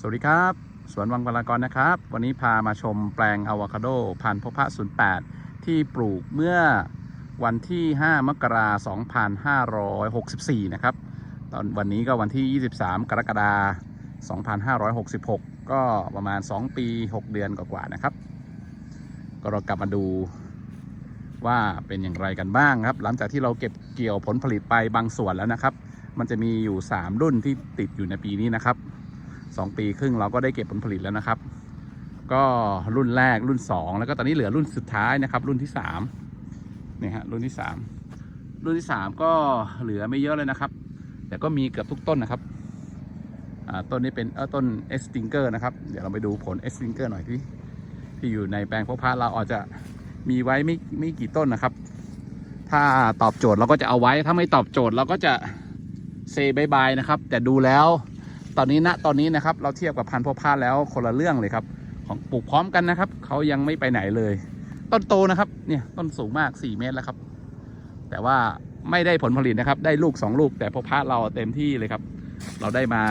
สวัสดีครับ สวนวังพลากรนะครับ วันนี้พามาชมแปลงอะวคาโดพันธุ์พพะ08 ที่ปลูกเมื่อวันที่ 5 มกราคม2564 นะครับ ตอนวันนี้ก็วันที่ 23 กรกฎาคม2566 ก็ประมาณ 2 ปี 6 เดือนกว่าๆนะครับ ก็เรากลับมาดูว่าเป็นอย่างไรกันบ้างครับ หลังจากที่เราเก็บเกี่ยวผลผลิตไปบางส่วนแล้วนะครับ มันจะมีอยู่ 3 รุ่นที่ติดอยู่ในปีนี้นะครับ สองปีครึ่งเราก็ได้เก็บผลผลิตแล้วนะครับ ก็รุ่นแรกรุ่น 2 แล้วก็ตอนนี้เหลือรุ่นสุดท้ายนะครับ รุ่นที่3นี่ฮะรุ่นที่ 3 รุ่นที่ 3 ก็เหลือไม่เยอะเลยนะครับ แต่ก็มีเกือบทุกต้นนะครับต้นนี้เป็นเออต้นเอสติงเกอร์นะครับ เดี๋ยวเราไปดูผลเอสติงเกอร์หน่อยที่ที่อยู่ในแปลงพกพาเราอาจจะมีไว้ไม่ไม่กี่ต้นนะครับ ถ้าตอบโจทย์เราก็จะเอาไว้ถ้าไม่ตอบโจทย์เราก็จะเซบายบายนะครับ แต่ดูแล้ว ตอนนี้ณตอนนี้นะครับ เราเทียบกับพันธุ์พ่อพาแล้วคนละเรื่องเลยครับ ของปลูกพร้อมกันนะครับเขายังไม่ไปไหนเลย ต้นโตนะครับเนี่ยต้นสูงมาก4เมตรแล้วครับ แต่ว่าไม่ได้ผลผลิตนะครับ ได้ลูก 2 ลูก แต่พ่อพาเราเต็มที่เลยครับ เราได้มา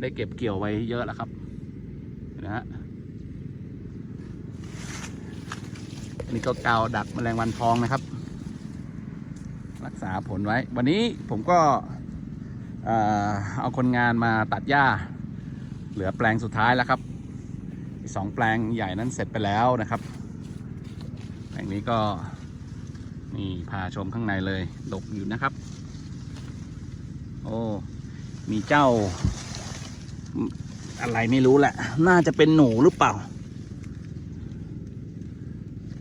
ได้เก็บเกี่ยวไว้เยอะแล้วครับนะฮะอันนี้ก็กาวดักแมลงวันทองนะครับ รักษาผลไว้ วันนี้ผมก็ เอ่อเอาคนงานมาตัดหญ้า เหลือแปลงสุดท้ายแล้วครับอีกสองแปลงใหญ่นั้นเสร็จไปแล้วนะครับแปลงนี้ก็นี่พาชมข้างในเลยดกอยู่นะครับ โอ้มีเจ้า อะไรไม่รู้แหละ น่าจะเป็นหนูหรือเปล่า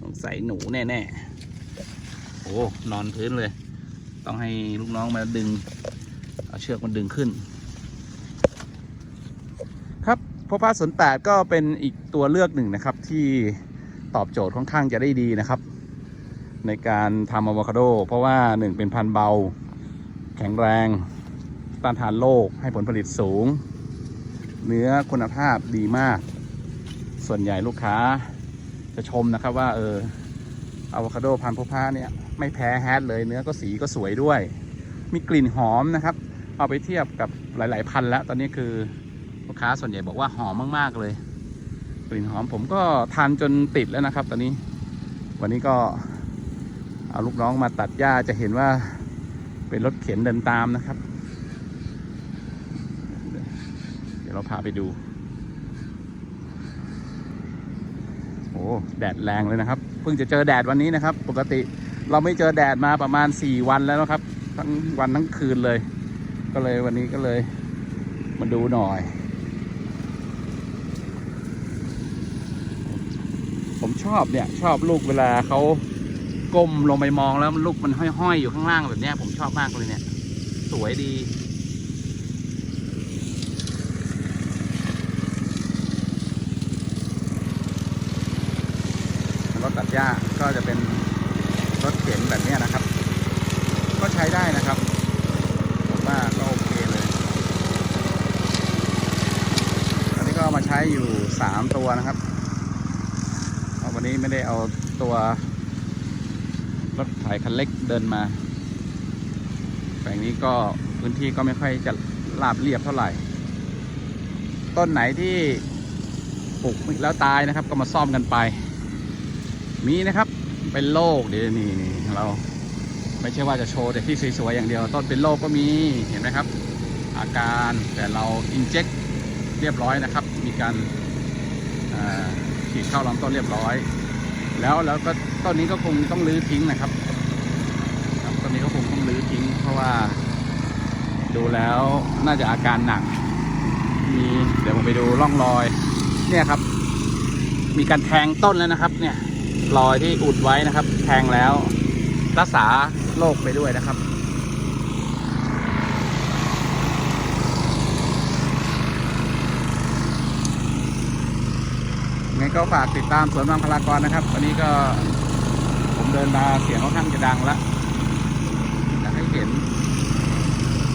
สงสัยหนูแน่ๆโอ้นอนพื้นเลย ต้องให้ลูกน้องมาดึง เชือกมันดึงขึ้น ครับพบพาสนแปดก็เป็นอีกตัวเลือกหนึ่งนะครับ ที่ตอบโจทย์ค่อนข้างจะได้ดีนะครับ ในการทำอะโวคาโด เพราะว่าหนึ่งเป็นพันเบา แข็งแรง ต้านทานโรคให้ผลผลิตสูง เนื้อคุณภาพดีมาก ส่วนใหญ่ลูกค้าจะชมนะครับว่าเอออะโวคาโดพันธุ์พบพาเนี่ยไม่แพ้แฮทเลยเนื้อก็สีก็สวยด้วย มีกลิ่นหอมนะครับ เอาไปเทียบกับหลาย ๆ พันแล้ว ตอนนี้คือลูกค้าส่วนใหญ่บอกว่าหอมมาก ๆ เลย กลิ่นหอมผมก็ทานจนติดแล้วนะครับ ตอนนี้ วันนี้ก็เอาลูกน้องมาตัดหญ้าจะเห็นว่าเป็นรถเข็นเดินตามนะครับ เดี๋ยวเราพาไปดู โอ้แดดแรงเลยนะครับ เพิ่งจะเจอแดดวันนี้นะครับ ปกติเราไม่เจอแดดมาประมาณ 4 วันแล้วนะครับ ทั้งวันทั้งคืนเลย ก็เลยวันนี้ก็เลยมาดูหน่อย ผมชอบเนี่ย ชอบลูกเวลาเขาก้มลงไปมองแล้วลูกมันห้อยๆ อยู่ข้างล่างแบบเนี้ยผมชอบมากเลยเนี่ย สวยดีรถตัดหญ้าก็จะเป็นรถเข็นแบบเนี้ยนะครับ ก็ใช้ได้นะครับ ว่าก็โอเคเลย อันนี้ก็มาใช้อยู่สามตัวนะครับ วันนี้ไม่ได้เอาตัวรถไถคันเล็กเดินมา แปลงนี้ก็พื้นที่ก็ไม่ค่อยจะราบเรียบเท่าไหร่ ต้นไหนที่ปลูกแล้วตายนะครับ ก็มาซ่อมกันไป มีนะครับ เป็นโรคเดี๋ยวนี่นี่เรา ไม่ใช่ว่าจะโชว์แต่ที่สวยๆอย่างเดียว ต้นเป็นโรคก็มีเห็นไหมครับ อาการแต่เราอินเจ t เรียบร้อยนะครับ มีการฉีดเข้าลำต้นเรียบร้อย แล้วแล้วก็ต้นนี้ก็คงต้องรื้อทิ้งนะครับครับต้นนี้ก็คงต้องรื้อทิ้ง เพราะว่า ดูแล้วน่าจะอาการหนัก มีเดี๋ยวผมไปดูร่องรอย เนี่ยครับ มีการแทงต้นแล้วนะครับ เนี่ยรอยที่อุดไว้นะครับ แทงแล้วรักษา โรคไปด้วยนะครับ งั้นก็ฝากติดตามสวนบางพลากรนะครับ วันนี้ก็ผมเดินมาเสียงค่อนข้างจะดังแล้วอยากให้เห็น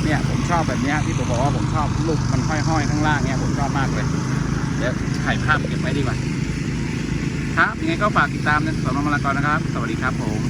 เนี่ยผมชอบแบบนี้ที่ผมบอกว่าผมชอบลูกมันห้อยๆข้างล่างเนี่ยผมชอบมากเลย เดี๋ยวถ่ายภาพเก็บไว้ดีกว่าครับยังไงก็ฝากติดตามในสวนบางพลากรนะครับ สวัสดีครับผม